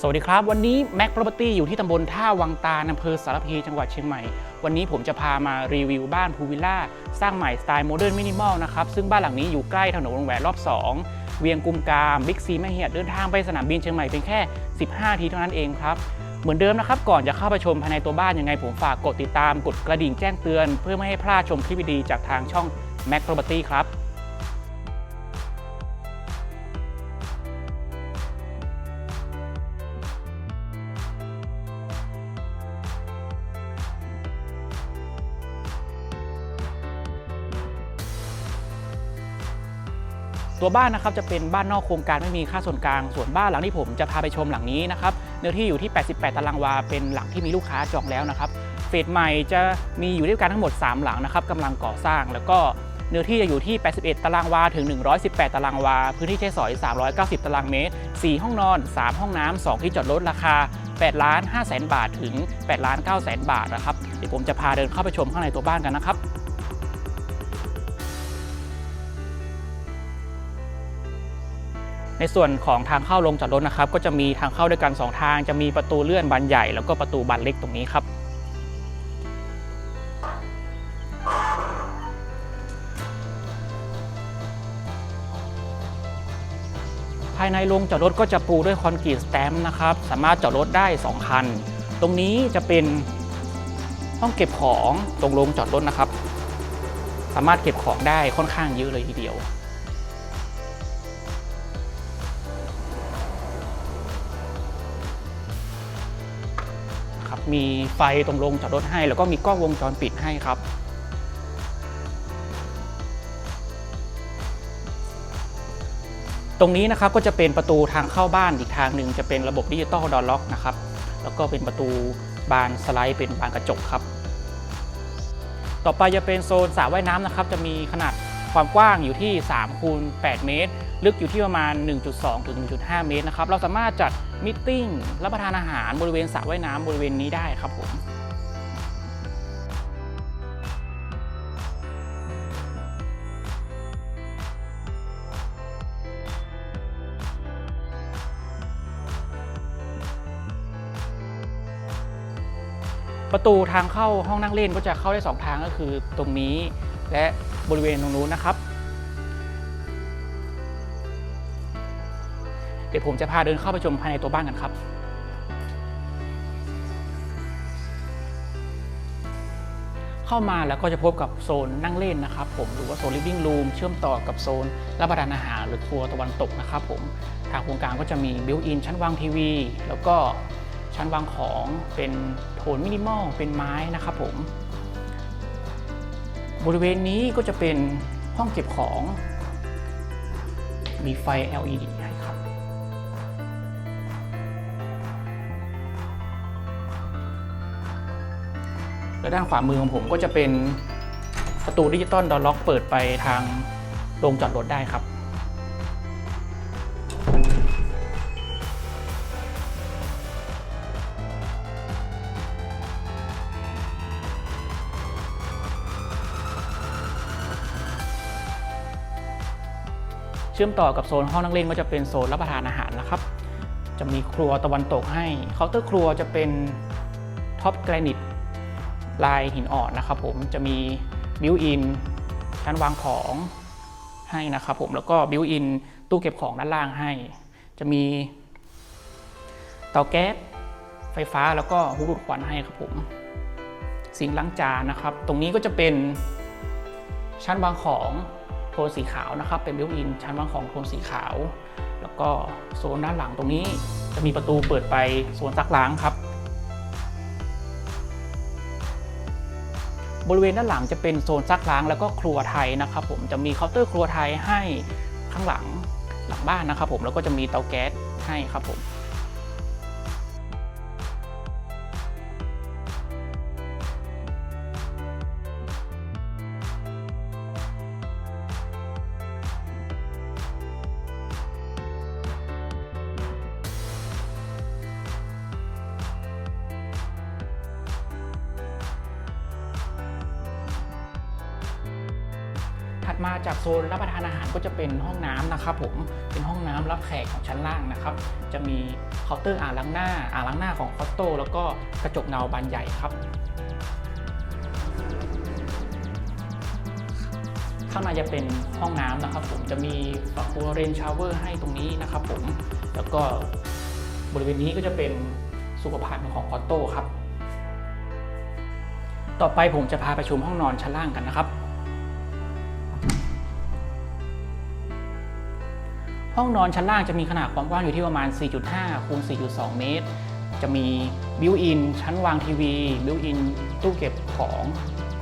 สวัสดีครับ วันนี้ Mac Property อยู่ที่ตำบลท่าวังตาอำเภอสารพีจังหวัดเชียงใหม่ วันนี้ผมจะพามารีวิวบ้านพูวิลล่า สร้างใหม่สไตล์โมเดิร์นมินิมอลนะครับ ซึ่งบ้านหลังนี้อยู่ใกล้ถนนวงแหวนรอบ 2 เวียงกุมกามบิ๊กซีแม่เหียดเดินทางไปสนามบินเชียงใหม่เพียงแค่ 15 ทีเท่านั้นเองครับ เหมือนเดิมนะครับ ก่อนจะเข้าไปชมภายในตัวบ้านยังไง ผมฝากกดติดตามกดกระดิ่งแจ้งเตือน เพื่อไม่ให้พลาดชมคลิปดีๆจากทางช่อง Mac Property ครับ ตัวบ้านนะครับจะเป็นบ้านนอกโครงการไม่มีค่าส่วนกลาง ส่วนบ้านหลังที่ผมจะพาไปชมหลังนี้นะครับเนื้อที่อยู่ที่ 88 ตารางวา เป็นหลังที่มีลูกค้าจองแล้วนะครับเฟสใหม่จะมีอยู่ด้วยกันทั้งหมด 3 หลังนะครับกำลังก่อสร้าง แล้วก็เนื้อที่จะอยู่ที่ 81 ตารางวา ถึง 118 ตารางวา พื้นที่ใช้สอย 390 ตารางเมตร 4 ห้องนอน 3 ห้องน้ำ 2 ที่จอดรถราคา 8 ล้าน5แสนบาท ถึง 8 ล้าน9แสนบาทนะครับ เดี๋ยวผมจะพาเดินเข้าไปชมข้างในตัวบ้านกันนะครับ ในส่วนของทางเข้าลงจอดรถนะครับก็จะมีทางเข้าด้วยกัน 2 ทาง จะมีประตูเลื่อนบานใหญ่ แล้วก็ประตูบานเล็กตรงนี้ครับภายในโรงจอดรถก็จะปูด้วยคอนกรีตสแตมป์นะครับ สามารถจอดรถได้ 2 คัน ตรงนี้จะเป็นห้องเก็บของตรงโรงจอดรถนะครับ สามารถเก็บของได้ค่อนข้างเยอะเลยทีเดียว มีไฟตรงโรงจอดรถให้ แล้วก็มีกล้องวงจรปิดให้ครับ ตรงนี้นะครับก็จะเป็นประตูทางเข้าบ้านอีกทางหนึ่งจะเป็นระบบดิจิตอลดอลล็อกนะครับ แล้วก็เป็นประตูบานสไลด์เป็นบานกระจกครับ ต่อไปจะเป็นโซนสระว่ายน้ำนะครับ จะมีขนาดความกว้างอยู่ที่3คูณ8เมตร ลึกอยู่ที่ประมาณ 1.2 ถึง 1.5 เมตรนะครับ เราสามารถจัดมิทติ้งรับประทานอาหารบริเวณสระว่ายน้ำบริเวณนี้ได้ครับผมประตูทางเข้าห้องนั่งเล่นก็จะเข้าได้ 2 ทางก็คือตรงนี้และบริเวณตรงนู้นนะครับ เดี๋ยวผมจะพาเดินเข้าไปชมภายในตัวบ้านกันครับเข้ามาแล้วก็จะพบกับโซนนั่งเล่นนะครับผมหรือว่าโซน living room เชื่อมต่อกับโซนรับประทานอาหารหรือครัวตะวันตกนะครับผมทางโครงการก็จะมีบิวอินชั้นวางทีวี แล้วก็ชั้นวางของเป็นโทนมินิมอลเป็นไม้นะครับผม บริเวณนี้ก็จะเป็นห้องเก็บของ มีไฟ LED และด้านขวามือของผมก็จะเป็นประตูดิจิตอลดอลล็อกเปิดไปทางโรงจอดรถได้ครับ เชื่อมต่อกับโซนห้องนั่งเล่นก็จะเป็นโซนรับประทานอาหารนะครับ จะมีครัวตะวันตกให้เคาน์เตอร์ครัวจะเป็นท็อปแกรนิต ลายหินอ่อนนะครับผมจะมีบิวอินชั้นวางของให้นะครับผมแล้วก็บิวอินตู้เก็บของด้านล่างให้ จะมีเตาแก๊สไฟฟ้าแล้วก็หูดูดควันให้ครับผมสิงล้างจานนะครับ ตรงนี้ก็จะเป็นชั้นวางของโทนสีขาวนะครับ เป็นบิวอินชั้นวางของโทนสีขาว แล้วก็โซนด้านหลังตรงนี้จะมีประตูเปิดไปโซนซักล้างครับ บริเวณด้านหลังจะเป็นโซนซักล้างแล้วก็ครัวไทยนะครับผมจะมีเคาน์เตอร์ครัวไทยให้ข้างหลังหลังบ้านนะครับผมแล้วก็จะมีเตาแก๊สให้ครับผม มาจากโซนรับประทานอาหารก็จะเป็นห้องน้ำนะครับผมเป็นห้องน้ำรับแขกของชั้นล่างนะครับ จะมีเคาน์เตอร์อ่างล้างหน้าอ่างล้างหน้าของคอสโตแล้วก็กระจกเงาบานใหญ่ครับข้างในจะเป็นห้องน้ำนะครับ ผมจะมีฝักบัวเรนชาวเวอร์ให้ตรงนี้นะครับ ผมแล้วก็บริเวณนี้ก็จะเป็นสุขภัณฑ์ของคออโต้ครับ ต่อไปผมจะพาไปชมห้องนอนชั้นล่างกันนะครับ ห้องนอนชั้นล่างจะมีขนาดความกว้างอยู่ที่ประมาณ 4.5คูณ4.2 เมตร จะมีบิวอินชั้นวางทีวีบิวอินตู้เก็บของ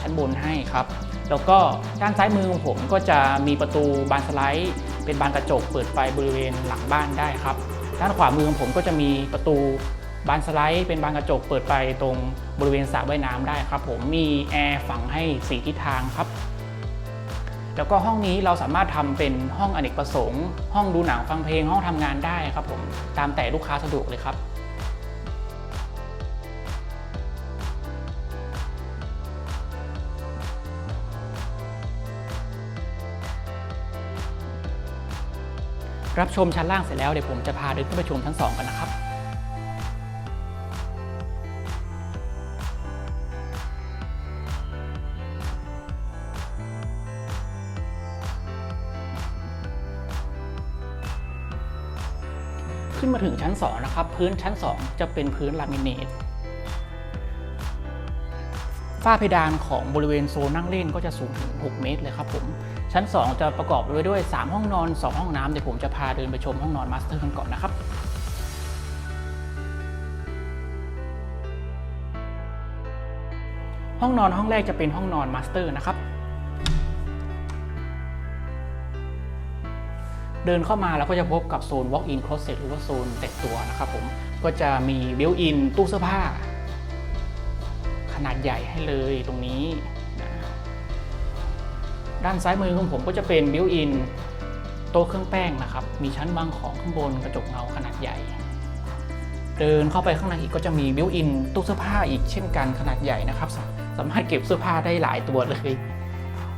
ชั้นบนให้ครับ แล้วก็ด้านซ้ายมือของผมก็จะมีประตูบานสไลด์ เป็นบานกระจกเปิดไฟบริเวณหลังบ้านได้ครับ ด้านขวามือของผมก็จะมีประตูบานสไลด์ เป็นบานกระจกเปิดไปตรงบริเวณสระว่ายน้ำได้ครับ ผมมีแอร์ฝังให้สีทิศทางครับ แล้วก็ห้องนี้เราสามารถทำเป็นห้องอเนกประสงค์ ห้องดูหนังฟังเพลงห้องทำงานได้ครับผมตามแต่ลูกค้าสะดวกเลยครับรับชมชั้นล่างเสร็จแล้วเดี๋ยวผมจะพาเดินขึ้นไปชมชั้น 2 กันนะครับ ขึ้นมาถึงชั้น 2 นะครับ พื้นชั้น 2 จะเป็นพื้นลามิเนตฝ้าเพดานของบริเวณโซนนั่งเล่นก็จะสูงถึง 6 เมตรเลยครับผม ชั้น 2 จะประกอบไปด้วย 3 ห้องนอน 2 ห้องน้ำเดี๋ยวผมจะพาเดินไปชมห้องนอนมาสเตอร์กันก่อนนะครับห้องนอนห้องแรกจะเป็นห้องนอนมาสเตอร์นะครับ เดินเข้ามาแล้วก็จะพบกับโซน walk-in closet หรือว่าโซนแต่งตัวนะครับผมก็จะมี built-in ตู้เสื้อผ้า ขนาดใหญ่ให้เลยตรงนี้นะด้านซ้ายมือของผมก็จะเป็น built-in โต๊ะเครื่องแป้งนะครับ มีชั้นวางของข้างบนกระจกเงาขนาดใหญ่ เดินเข้าไปข้างในอีกก็จะมี built-in ตู้เสื้อผ้าอีกเช่นกันขนาดใหญ่นะครับ สามารถเก็บเสื้อผ้าได้หลายตัวเลย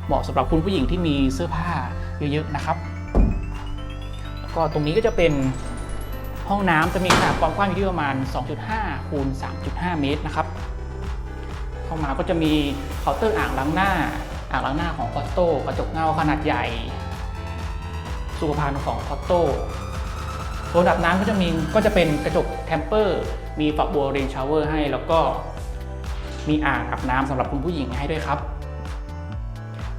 เหมาะสำหรับคุณผู้หญิงที่มีเสื้อผ้าเยอะๆนะครับ ก็ตรงนี้ก็จะเป็นห้องน้ำจะมีขนาดความกว้างอยู่ที่ประมาณ 2.5 คูณ 3.5 เมตรนะครับเข้ามาก็จะมีเคาน์เตอร์อ่างล้างหน้า อ่างล้างหน้าของคอตโต้กระจกเงาขนาดใหญ่ สุขภัณฑ์ของคอตโต้โซนอาบน้ำก็จะมีก็จะเป็นกระจกแทมเปอร์ มีฝักบัวเรนชาวเวอร์ให้ แล้วก็มีอ่างอาบน้ำสำหรับคุณผู้หญิงให้ด้วยครับ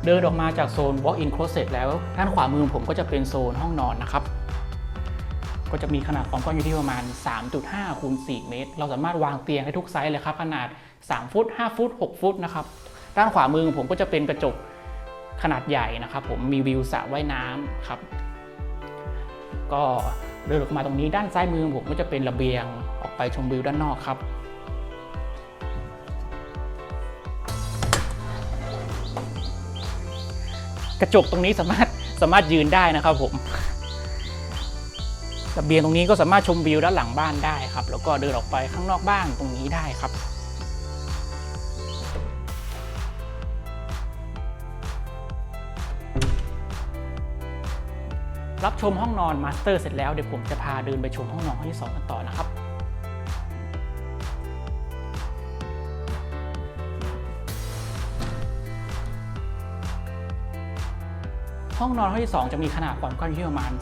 เดินออกมาจากโซน walk-in closet แล้วด้านขวามือผมก็จะเป็นโซนห้องนอนนะครับ ก็จะมีขนาดความกว้างอยู่ที่ประมาณ 3.5คูณ4เมตร เราสามารถวางเตียงได้ทุกไซส์เลยครับ ขนาด 3 ฟุต 5 ฟุต 6 ฟุตนะครับ ด้านขวามือของผมก็จะเป็นกระจกขนาดใหญ่นะครับ ผมมีวิวสระว่ายน้ำครับ ก็เดินออกมาตรงนี้ด้านซ้ายมือของผมก็จะเป็นระเบียงออกไปชมวิวด้านนอกครับ กระจกตรงนี้สามารถสามารถยืนได้นะครับผมระเบียงตรงนี้ก็สามารถชมวิวด้านหลังบ้านได้ครับ แล้วก็เดินออกไปข้างนอกบ้านตรงนี้ได้ครับรับชมห้องนอนมาสเตอร์เสร็จแล้วเดี๋ยวผมจะพาเดินไปชมห้องนอนห้องที่ 2 กันต่อนะครับ ห้องนอนห้องที่ 2 จะมีขนาดความกว้างที่ประมาณ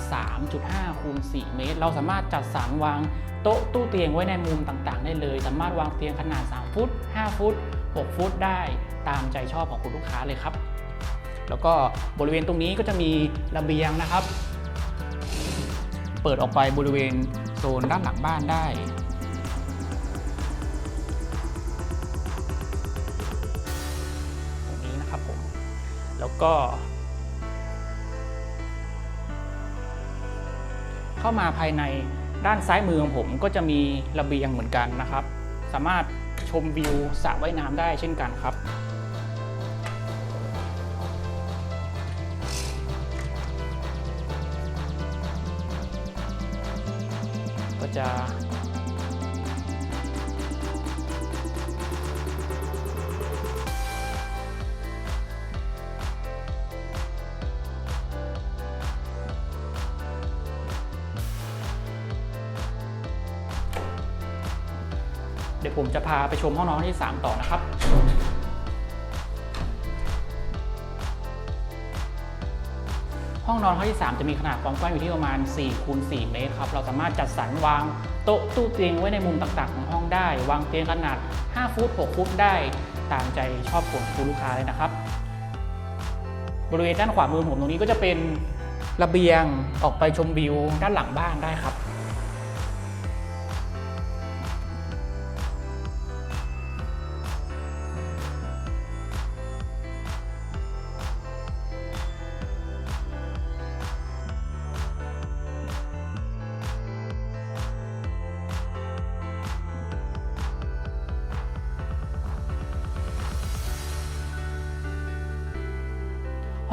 3.5คูณ4เมตร เราสามารถจัดสรรวางโต๊ะตู้เตียงไว้ในมุมต่างๆ ได้เลย สามารถวางเตียงขนาด 3 ฟุต 5 ฟุต 6 ฟุตได้ตามใจชอบของคุณลูกค้าเลยครับ แล้วก็บริเวณตรงนี้ก็จะมีระเบียงนะครับ เปิดออกไปบริเวณโซนด้านหลังบ้านได้ตรงนี้นะครับผม แล้วก็ เข้ามาภายในด้านซ้ายมือของผมก็จะมีระเบียงเหมือนกันนะครับ สามารถชมวิวสระว่ายน้ำได้เช่นกันครับก็จะ ดี๋ยวผมจะพาไปชมห้องนอนที่ 3 ต่อนะครับห้องนอนห้องที่ 3 จะมีขนาดความกว้างอยู่ที่ประมาณ4คูณ4เมตรครับ เราสามารถจัดสรรวางโต๊ะตู้เตียงไว้ในมุมต่างๆ ของห้องได้ วางเตียงขนาด 5 ฟุต 6 ฟุตได้ ตามใจชอบของคุณลูกค้าเลยนะครับ บริเวณด้านขวามือผมตรงนี้ก็จะเป็นระเบียงออกไปชมวิวด้านหลังบ้านได้ครับ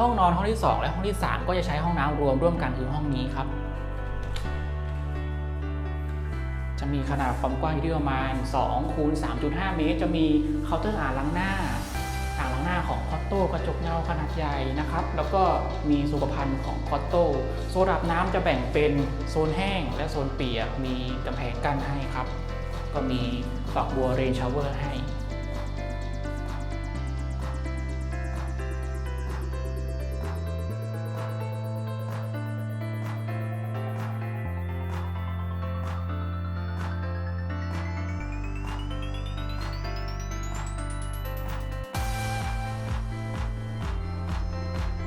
ห้องนอนห้องที่ 2 และห้องที่ 3 ก็จะใช้ห้องน้ำรวมร่วมกันคือห้องนี้ครับ จะมีขนาดความกว้างอยู่ที่ประมาณ2คูณ3.5 เมตร จะมีเคาน์เตอร์อ่างล้างหน้าอ่างล้างหน้าของคอตโต้กระจกเงาขนาดใหญ่นะครับ แล้วก็มีสุขภัณฑ์ของคอตโต้โซนอาบน้ำจะแบ่งเป็นโซนแห้ง และโซนเปียก มีกำแพงกั้นให้ครับ ก็มีฝักบัวเรนชาวเวอร์ให้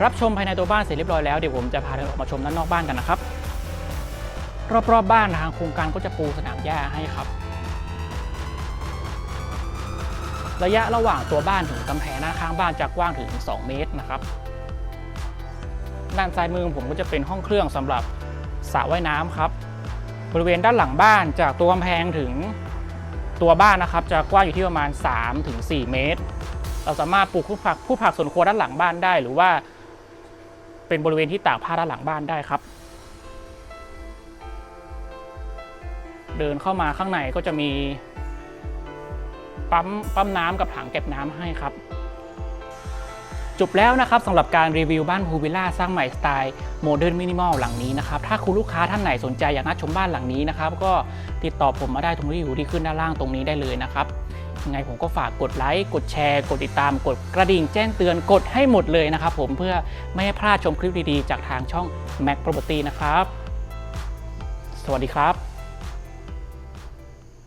รับชมภายในตัวบ้านเสร็จเรียบร้อยแล้วเดี๋ยวผมจะพาเดินออกมาชมด้านนอกบ้านกันนะครับ รอบๆบบ้านทางโครงการก็จะปูสนามหญ้าให้ครับ ระยะระหว่างตัวบ้านถึงกำแพงหน้าข้างบ้านจะกว้างถึง 2 เมตรนะครับ ด้านซ้ายมือผมก็จะเป็นห้องเครื่องสำหรับสระว่ายน้ำครับ บริเวณด้านหลังบ้านจากตัวกำแพงถึงตัวบ้านนะครับ จะกว้างอยู่ที่ประมาณ 3-4 เมตร เราสามารถปลูกพืชผักพืชผักสวนครัวด้านหลังบ้านได้ หรือว่า เป็นบริเวณที่ตากผ้าด้านหลังบ้านได้ครับ เดินเข้ามาข้างในก็จะมีปั๊มปั๊มน้ำกับถังเก็บน้ำให้ครับ จบแล้วนะครับสำหรับการรีวิวบ้านพูวิลล่าสร้างใหม่สไตล์โมเดิร์นมินิมอลหลังนี้นะครับ ถ้าคุณลูกค้าท่านไหนสนใจอยากนัดชมบ้านหลังนี้นะครับ ก็ติดต่อผมมาได้ตรงที่อยู่ที่ขึ้นด้านล่างตรงนี้ได้เลยนะครับ ยังไงผมก็ฝากกดไลค์ กดแชร์ กดติดตาม กดกระดิ่งแจ้งเตือนกดให้หมดเลยนะครับผมเพื่อไม่ให้พลาดชมคลิปดีๆ จากทางช่อง Mac Property นะครับ สวัสดีครับ